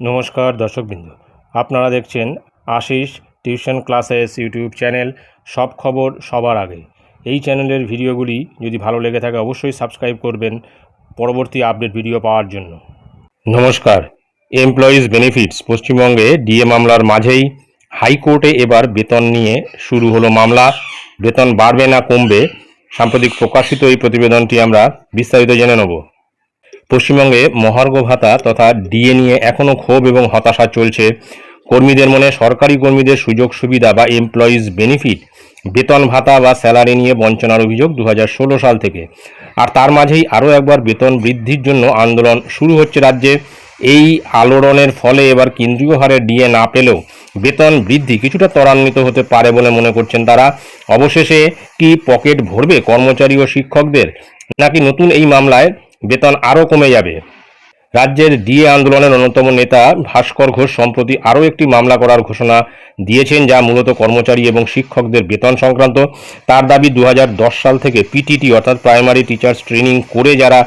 নমস্কার দর্শকবৃন্দ। আপনারা দেখছেন Ashis tuition classes YouTube channel সব খবর সবার আগে। এই চ্যানেলের ভিডিওগুলি যদি ভালো লেগে থাকে অবশ্যই সাবস্ক্রাইব করবেন পরবর্তী আপডেট ভিডিও পাওয়ার জন্য। নমস্কার। এমপ্লয়িজ বেনিফিটস পশ্চিমবঙ্গে ডিএ মামলার মাঝেই হাইকোর্টে এবার বেতন নিয়ে শুরু হলো মামলা। বেতন বাড়বে না কমবে। সাম্প্রতিক প্রকাশিত এই প্রতিবেদনটি আমরা বিস্তারিত জেনে নেব। পশ্চিমবঙ্গে মহার্ঘ ভাতা তথা ডিএ নিয়ে এখনও ক্ষোভ এবং হতাশা চলছে। কর্মীদের মনে সরকারি কর্মীদের সুযোগ সুবিধা বা এমপ্লয়িজ বেনিফিট বেতন ভাতা বা স্যালারি নিয়ে বঞ্চনার অভিযোগ দু হাজার ষোলো সাল থেকে। আর তার মাঝেই আরও একবার বেতন বৃদ্ধির জন্য আন্দোলন শুরু হচ্ছে রাজ্যে। এই আলোড়নের ফলে এবার কেন্দ্রীয় হারে ডিএ না পেলেও বেতন বৃদ্ধি কিছুটা ত্বরান্বিত হতে পারে বলে মনে করছেন তারা। অবশেষে কি পকেট ভরবে কর্মচারী ও শিক্ষকদের? নাকি নতুন এই মামলায় বেতন আরও কমে যাবে। রাজ্যের ডিএ আন্দোলনের অন্যতম নেতা ভাস্কর ঘোষ সম্প্রতি আরও একটি মামলা করার ঘোষণা দিয়েছেন, যা মূলত কর্মচারী এবং শিক্ষকদের বেতন সংক্রান্ত। তার দাবি দু হাজার দশ সাল থেকে পিটিটি অর্থাৎ প্রাইমারি টিচার্স ট্রেনিং করে যারা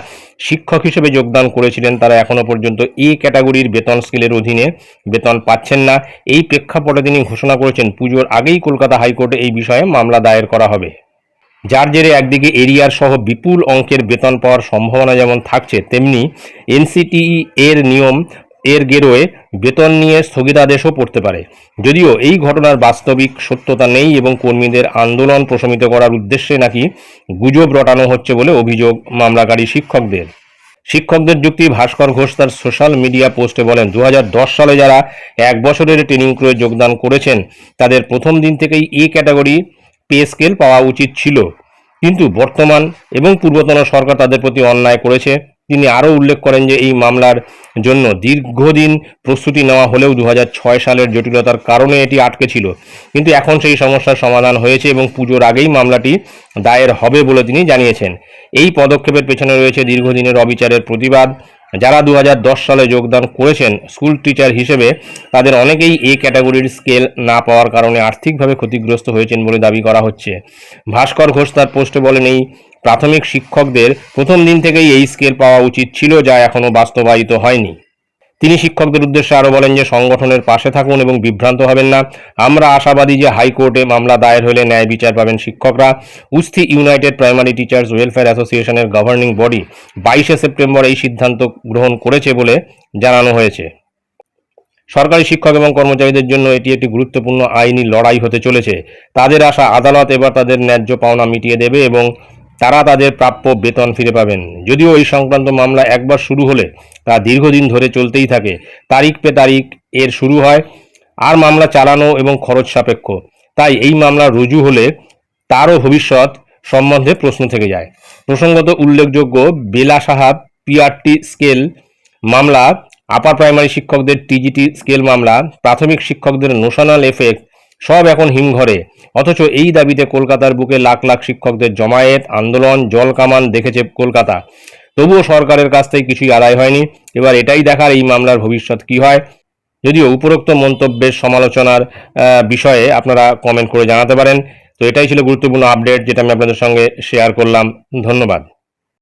শিক্ষক হিসেবে যোগদান করেছিলেন, তারা এখনও পর্যন্ত এ ক্যাটাগরির বেতন স্কেলের অধীনে বেতন পাচ্ছেন না। এই প্রেক্ষাপটে তিনি ঘোষণা করেছেন, পুজোর আগেই কলকাতা হাইকোর্টে এই বিষয়ে মামলা দায়ের করা হবে। যার জেরে একদিকে এরিয়ার সহ বিপুল অঙ্কের বেতন পাওয়ার সম্ভাবনা যেমন থাকছে, তেমনি এনসিটিই এর নিয়ম, এর গেরোয়ে বেতন নিয়ে স্থগিতাদেশও পড়তে পারে। যদিও এই ঘটনার বাস্তবিক সত্যতা নেই এবং কর্মীদের আন্দোলন প্রশমিত করার উদ্দেশ্যে নাকি গুজব রটানো হচ্ছে বলে অভিযোগ মামলাকারী শিক্ষকদের। শিক্ষকদের যুক্তি ভাস্কর ঘোষ তার সোশ্যাল মিডিয়া পোস্টে বলেন দু হাজার দশ সালে যারা এক বছরের ট্রেনিং করে যোগদান করেছেন, তাদের প্রথম দিন থেকেই এ ক্যাটাগরি পে স্কেল পাওয়া উচিত ছিল। কিন্তু বর্তমান এবং পূর্বতন সরকার তাদের প্রতি অন্যায় করেছে। তিনি আরও উল্লেখ করেন যে এই মামলার জন্য দীর্ঘদিন প্রস্তুতি নেওয়া হলেও দু হাজার ছয় সালের জটিলতার কারণে এটি আটকে ছিল। কিন্তু এখন সেই সমস্যার সমাধান হয়েছে এবং পুজোর আগেই মামলাটি দায়ের হবে বলে তিনি জানিয়েছেন। এই পদক্ষেপের পেছনে রয়েছে দীর্ঘদিনের অবিচারের প্রতিবাদ। যারা দু হাজার দশ সালে যোগদান করেছেন স্কুল টিচার হিসেবে, তাদের অনেকেই এ ক্যাটাগরির স্কেল না পাওয়ার কারণে আর্থিকভাবে ক্ষতিগ্রস্ত হয়েছেন বলে দাবি করা হচ্ছে। ভাস্কর ঘোষ তার পোস্টে বলেন, এই প্রাথমিক শিক্ষকদের প্রথম দিন থেকেই এই স্কেল পাওয়া উচিত ছিল, যা এখনও বাস্তবায়িত হয়নি। তিনি শিক্ষকদের উদ্দেশ্যে আরও বলেন যে, সংগঠনের পাশে থাকুন এবং বিভ্রান্ত হবেন না। আমরা আশাবাদী যে হাইকোর্টে মামলা দায়ের হলে ন্যায় বিচার পাবেন শিক্ষকরা। Usthi united primary teachers welfare অ্যাসোসিয়েশনের গভর্নিং বডি বাইশে সেপ্টেম্বর এই সিদ্ধান্ত গ্রহণ করেছে বলে জানানো হয়েছে। সরকারি শিক্ষক এবং কর্মচারীদের জন্য এটি একটি গুরুত্বপূর্ণ আইনি লড়াই হতে চলেছে। তাদের আশা আদালত এবার তাদের ন্যায্য পাওনা মিটিয়ে দেবে এবং তারা তাদের প্রাপ্য বেতন ফিরে পাবেন। যদিও এই সংক্রান্ত মামলা একবার শুরু হলে তা দীর্ঘদিন ধরে চলতেই থাকে। তারিখ পে তারিখ এর শুরু হয়, আর মামলা চালানো এবং খরচ সাপেক্ষ। তাই এই মামলা রুজু হলে তারও ভবিষ্যৎ সম্বন্ধে প্রশ্ন থেকে যায়। প্রসঙ্গত উল্লেখযোগ্য বেলা সাহাব পিআরটি স্কেল মামলা, আপার প্রাইমারি শিক্ষকদের টিজিটি স্কেল মামলা, প্রাথমিক শিক্ষকদের নোশনাল এফেক্ট সব এখন হিমঘরে। অথচ এই দাবিতে কলকাতার বুকে লাখ লাখ শিক্ষকদের জমায়েত, আন্দোলন, জল কামান দেখেছে কলকাতা। তবুও সরকারের কাছ থেকে কিছুই আদায় হয়নি। এবার এটাই দেখার এই মামলার ভবিষ্যৎ কি হয়। যদিও উপরোক্ত মন্তব্যের সমালোচনার বিষয়ে আপনারা কমেন্ট করে জানাতে পারেন। তো এটাই ছিল গুরুত্বপূর্ণ আপডেট যেটা আমি আপনাদের সঙ্গে শেয়ার করলাম। ধন্যবাদ।